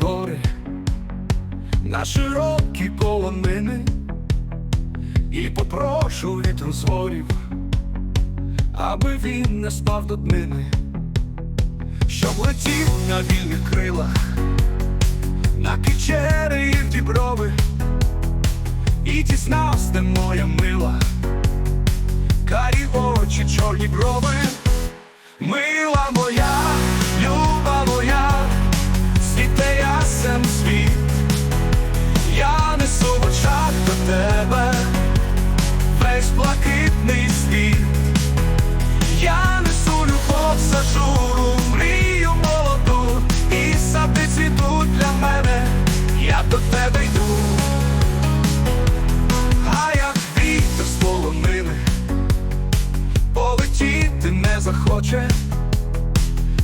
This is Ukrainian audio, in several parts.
гори, на широкі полонини, і попрошу вітру зворів, аби він не спав до днини, щоб летів на вільних крилах, на печери і діброви, і дізнався, де моя мила, блакитний світ, я несу любов, зажуру, мрію молоду, і сади цвітуть для мене, я до тебе йду, а як вітер з полонини полетіти не захоче,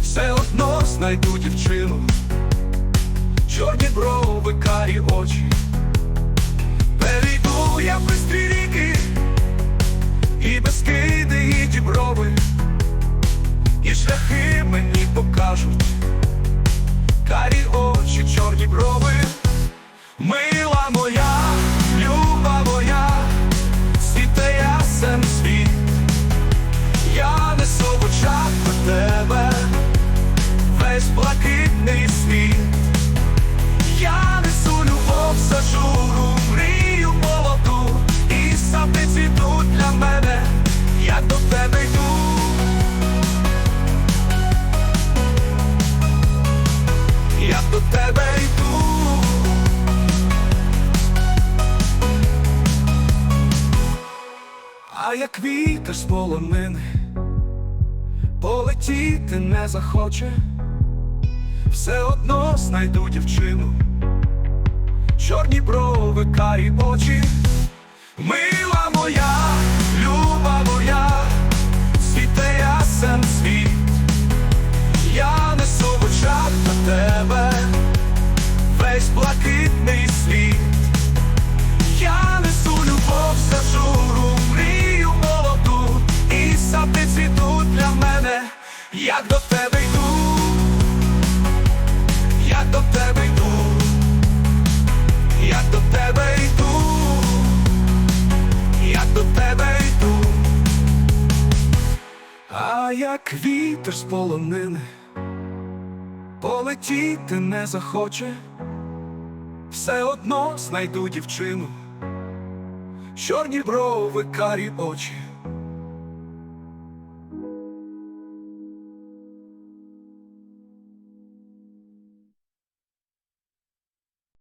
все одно знайду дівчину, чорні брови, карі очі, Rauschwitz. А як вітер з полонини полетіти не захоче, все одно знайду дівчину, чорні брови, карі очі, мила моя, як до тебе йду, як до тебе йду, як до тебе йду, як до тебе йду, а як вітер з полонини, полетіти не захоче. Все одно знайду дівчину, чорні брови, карі очі,